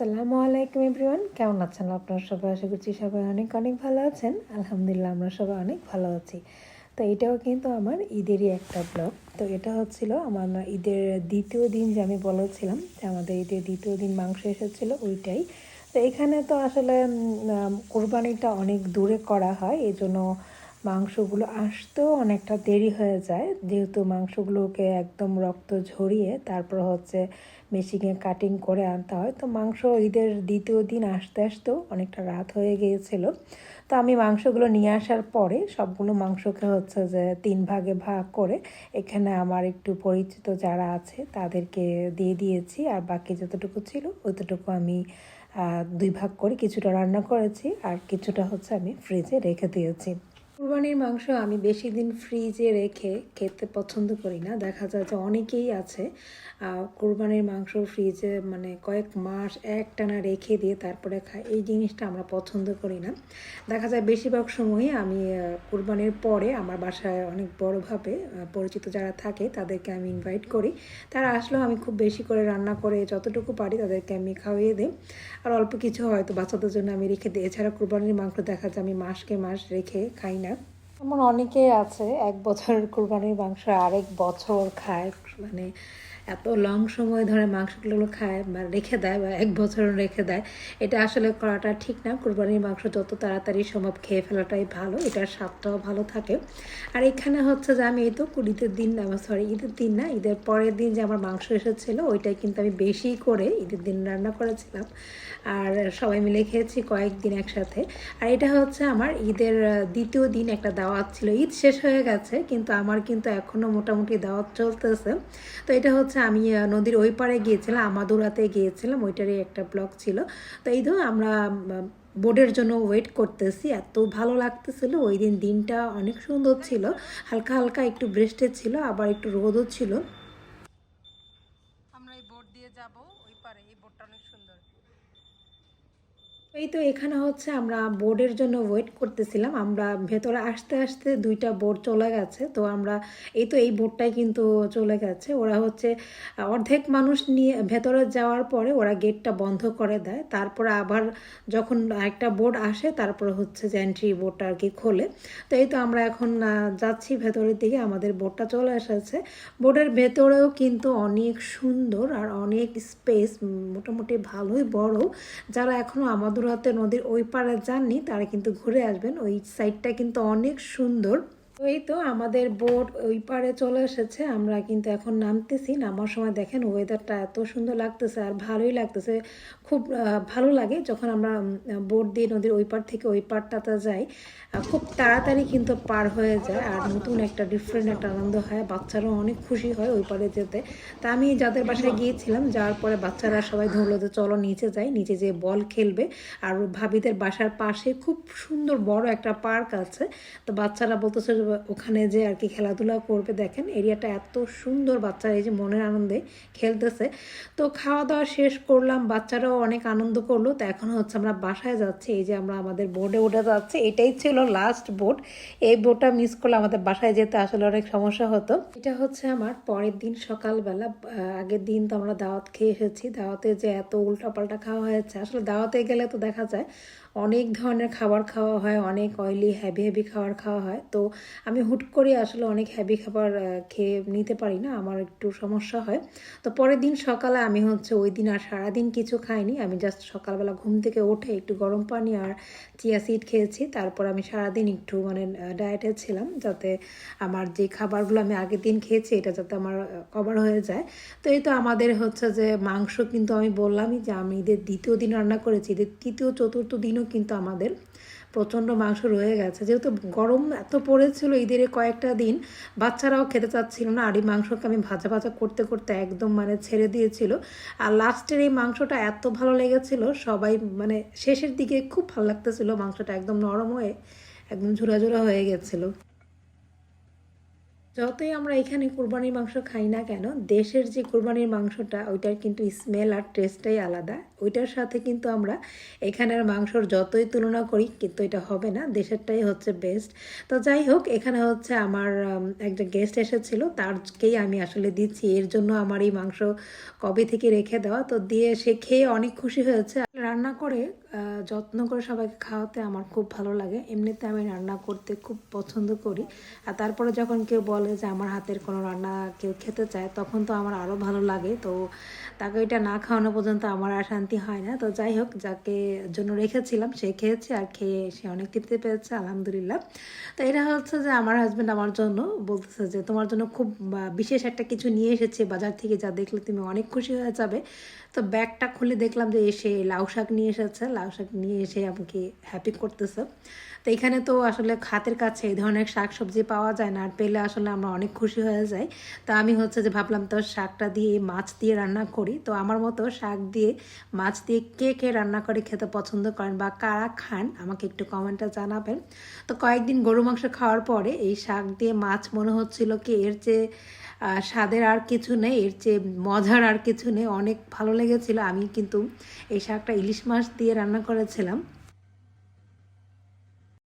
আসসালামু আলাইকুম এভরিওয়ান। কেমন আছেন আপনারা সবাই? আশা করছি সবাই অনেক অনেক ভালো আছেন। আলহামদুলিল্লাহ আমরা সবাই অনেক ভালো আছি। তো এটাও কিন্তু আমার ঈদেরই একটা ব্লগ। তো এটা হচ্ছিল আমার ঈদের দ্বিতীয় দিন যে আমি বলেছিলাম যে আমাদের ঈদের দ্বিতীয় দিন মাংস এসেছিল ওইটাই। তো এখানে তো আসলে কোরবানিটা অনেক দূরে করা হয়। এই জন্য মাংসগুলো আসতেও অনেকটা দেরি হয়ে যায়। যেহেতু মাংসগুলোকে একদম রক্ত ঝরিয়ে তারপর হচ্ছে মেশিনে কাটিং করে আনতে হয়, তো মাংস ঈদের দ্বিতীয় দিন আসতে আসতেও অনেকটা রাত হয়ে গিয়েছিল। তো আমি মাংসগুলো নিয়ে আসার পরে সবগুলো মাংসকে হচ্ছে যে তিন ভাগে ভাগ করে এখানে আমার একটু পরিচিত যারা আছে তাদেরকে দিয়ে দিয়েছি, আর বাকি যতটুকু ছিল অতটুকু আমি দুই ভাগ করে কিছুটা রান্না করেছি, আর কিছুটা হচ্ছে আমি ফ্রিজে রেখে দিয়েছি। কুরবানির মাংস আমি বেশি দিন ফ্রিজে রেখে খেতে পছন্দ করি না। দেখা যায় যে অনেকেই আছে কুরবানির মাংস ফ্রিজে মানে কয়েক মাস একটানা রেখে দিয়ে তারপরে খায়। এই জিনিসটা আমরা পছন্দ করি না। দেখা যায় বেশিরভাগ সময়ই আমি কুরবানির পরে আমার বাসায় অনেক বড়োভাবে পরিচিত যারা থাকে তাদেরকে আমি ইনভাইট করি। তারা আসলেও আমি খুব বেশি করে রান্না করে যতটুকু পারি তাদেরকে আমি খাওয়িয়ে দিই। আর অল্প কিছু হয়তো বাচ্চাদের জন্য আমি রেখে দিই। এছাড়া কুরবানির মাংস দেখা যায় আমি মাসকে মাস রেখে খাই না। এমন অনেকেই আছে, এক বছর কুরবানির মাংস আরেক বছর খায় মানে এত লং সময় ধরে মাংসগুলো খায়, বা রেখে দেয়, বা এক বছর রেখে দেয়, এটা আসলে করাটা ঠিক না। কোরবানির মাংস যত তাড়াতাড়ি সম্ভব খেয়ে ফেলাটাই ভালো, এটার স্বাদটাও ভালো থাকে। আর এখানে হচ্ছে যে আমি এই তো ঈদের দিন, না সরি ঈদের দিন না, ঈদের পরের দিন যে আমার মাংস এসেছিল, ওইটাই কিন্তু আমি বেশি করে ঈদের দিন রান্না করেছিলাম। আর সবাই মিলে খেয়েছি কয়েকদিন একসাথে। আর এটা হচ্ছে আমার ঈদের দ্বিতীয় দিন একটা দাওয়াত ছিল। ঈদ শেষ হয়ে গেছে, কিন্তু আমার কিন্তু এখনও মোটামুটি দাওয়াত চলতেছে। তো এটা হচ্ছে আমি নদীর ওই পারে গিয়েছিলাম, আমাদুরাতে গিয়েছিলাম, ওইটারই একটা ব্লগ ছিল। তো এই তো আমরা বোর্ডের জন্য ওয়েট করতেছি, এত ভালো লাগতেছিল ওই দিন দিনটা অনেক সুন্দর ছিল, হালকা হালকা একটু বৃষ্টি ছিল, আবার একটু রোদও ছিল। আমরা এই বোট দিয়ে যাব, ওই পারে এই বোটটা অনেক সুন্দর। এই তো এখানে হচ্ছে আমরা বোর্ডের জন্য ওয়েট করতেছিলাম। আমরা ভেতরে আসতে আসতে দুইটা বোর্ড চলে গেছে। তো আমরা এই তো এই বোর্ডটাই কিন্তু চলে গেছে। ওরা হচ্ছে অর্ধেক মানুষ নিয়ে ভেতরে যাওয়ার পরে ওরা গেটটা বন্ধ করে দেয়। তারপরে আবার যখন একটা বোর্ড আসে, তারপরে হচ্ছে যে এন্ট্রি বোর্ডটা আর কি খোলে। তো এই তো আমরা এখন যাচ্ছি ভেতরের দিকে। আমাদের বোর্ডটা চলে এসেছে। বোর্ডের ভেতরেও কিন্তু অনেক সুন্দর আর অনেক স্পেস মোটামুটি ভালোই বড়। যারা এখনও আমাদের হাতে নদীর ওই পাড়ে যাননি তারা কিন্তু ঘুরে আসবেন। ওই সাইডটা কিন্তু অনেক সুন্দর। এই তো আমাদের বোট ওই পাড়ে চলে এসেছে। আমরা কিন্তু এখন নামতেছি, নামার সময় দেখেন ওয়েদারটা এত সুন্দর লাগতেছে আর ভালোই লাগতেছে। খুব ভালো লাগে যখন আমরা বোট দিয়ে নদীর ওই পার থেকে ওই পারটাতে যাই। খুব তাড়াতাড়ি কিন্তু পার হয়ে যায় আর নতুন একটা ডিফারেন্ট একটা আনন্দ হয়, বাচ্চারাও অনেক খুশি হয় ওই পারে যেতে। তা আমি যাদের বাসায় গিয়েছিলাম, যাওয়ার পরে বাচ্চারা সবাই ধরলো যে চলো নিচে যাই, নিচে যে বল খেলবে। আর ভাবিদের বাসার পাশে খুব সুন্দর বড় একটা পার্ক আছে। তো বাচ্চারা বলতেছে ওখানে যে আর কি খেলাধুলা করবে, দেখেন এরিয়াটা এত সুন্দর বাচ্চারা, এই যে মনের আনন্দে খেলতেছে। তো খাওয়া দাওয়া শেষ করলাম, বাচ্চারাও অনেক আনন্দ করল। তো এখন হচ্ছে আমরা বাসায় যাচ্ছি, এই যে আমরা আমাদের বোর্ডে উঠে যাচ্ছি। এটাই ছিল লাস্ট বোর্ড এই বোর্ডটা মিস করলে আমাদের বাসায় যেতে আসলে অনেক সমস্যা হতো। এটা হচ্ছে আমার পরের দিন সকালবেলা। আগের দিন তো আমরা দাওয়াত খেয়ে এসেছি। দাওয়াতে যে এত উল্টাপাল্টা খাওয়া হয়েছে, আসলে দাওয়াতে গেলে তো দেখা যায়, অনেক ধরনের খাবার খাওয়া হয়, অনেক অয়েলি হ্যাভি হ্যাভি খাবার খাওয়া হয়। তো আমি হুট করে আসলে অনেক হ্যাভি খাবার খেয়ে নিতে পারি না, আমার একটু সমস্যা হয়। তো পরের দিন সকালে আমি হচ্ছে ওই দিন আর সারাদিন কিছু খাইনি, আমি জাস্ট সকালবেলা ঘুম থেকে উঠে একটু গরম পানি আর চিয়া সিড খেয়েছি, তারপর আমি সারাদিন একটু মানে ডায়েটে ছিলাম যাতে আমার যে খাবারগুলো আমি আগের দিন খেয়েছি, এটা যাতে আমার কভার হয়ে যায়। তো এই তো আমাদের হচ্ছে যে মাংস কিন্তু আমি বললামই যে আমি ঈদের দ্বিতীয় দিন রান্না করেছি, ঈদের তৃতীয়, চতুর্থ দিনও কিন্তু আমাদের প্রচণ্ড মাংস রয়ে গেছে। যেহেতু গরম এত পড়েছিল ঈদের কয়েকটা দিন, বাচ্চারাও খেতে চাচ্ছিল না। আর এই মাংসকে আমি ভাজা ভাজা করতে করতে একদম মানে ছেড়ে দিয়েছিল। আর লাস্টের এই মাংসটা এত ভালো লেগেছিল, সবাই মানে শেষের দিকে খুব ভালো লাগতেছিল। মাংসটা একদম নরম হয়ে একদম ঝুরা ঝুরা হয়ে গেছিল। যতই আমরা এখানে কোরবানির মাংস খাই না কেন, দেশের যে কোরবানির মাংসটা, ওইটার কিন্তু স্মেল আর টেস্টটাই আলাদা। ওইটার সাথে কিন্তু আমরা এখানের মাংসর যতই তুলনা করি, কিন্তু এটা হবে না, দেশেরটাই হচ্ছে বেস্ট তো যাই হোক, এখানে হচ্ছে আমার একটা গেস্ট এসেছিল, তারকেই আমি আসলে দিচ্ছি। এর জন্য আমার এই মাংস কবে থেকে রেখে দেওয়া? তো দিয়ে সে খেয়ে অনেক খুশি হয়েছে। রান্না করে যত্ন করে সবাইকে খাওয়াতে আমার খুব ভালো লাগে। এমনিতে আমি রান্না করতে খুব পছন্দ করি। আর তারপরে যখন কেউ বলে যে আমার হাতের কোনো রান্না কেউ খেতে চায়, তখন তো আমার আরও ভালো লাগে। তো তাকে ওইটা না খাওয়ানো পর্যন্ত আমার আর শান্তি হয় না। তো যাই হোক, যাকে জন্য রেখেছিলাম, সে খেয়েছে আর খেয়ে সে অনেক তৃপ্তি পেয়েছে, আলহামদুলিল্লাহ। তো এটা হচ্ছে যে আমার হাজব্যান্ড আমার জন্য বলতেছে যে, তোমার জন্য খুব বিশেষ একটা কিছু নিয়ে এসেছে বাজার থেকে যা দেখলে তুমি অনেক খুশি হয়ে যাবে। তো ব্যাগটা খুলে দেখলাম যে এসে লাউ শাক নিয়ে এসেছে। লাউ শাক নিয়ে এসে আমাকে হ্যাপি করতেছে। তো এখানে তো আসলে খাতের কাছে এই ধরনের শাক সবজি পাওয়া যায় না আর পেলে আসলে আমরা অনেক খুশি হয়ে যাই। তা আমি হচ্ছে যে ভাবলাম তো শাকটা দিয়ে মাছ দিয়ে রান্না করি। তো আমার মতো শাক দিয়ে মাছ দিয়ে কে কে রান্না করে খেতে পছন্দ করেন বা কারা খান আমাকে একটু কমেন্টে জানাবেন। তো কয়েকদিন গরু মাংস খাওয়ার পরে এই শাক দিয়ে মাছ মনে হচ্ছিল কি এর আহ, স্বাদের আর কিছু নেই, এর চেয়ে মজার আর কিছু নেই। অনেক ভালো লেগেছিল। আমি কিন্তু এই শাকটা ইলিশ মাছ দিয়ে রান্না করেছিলাম।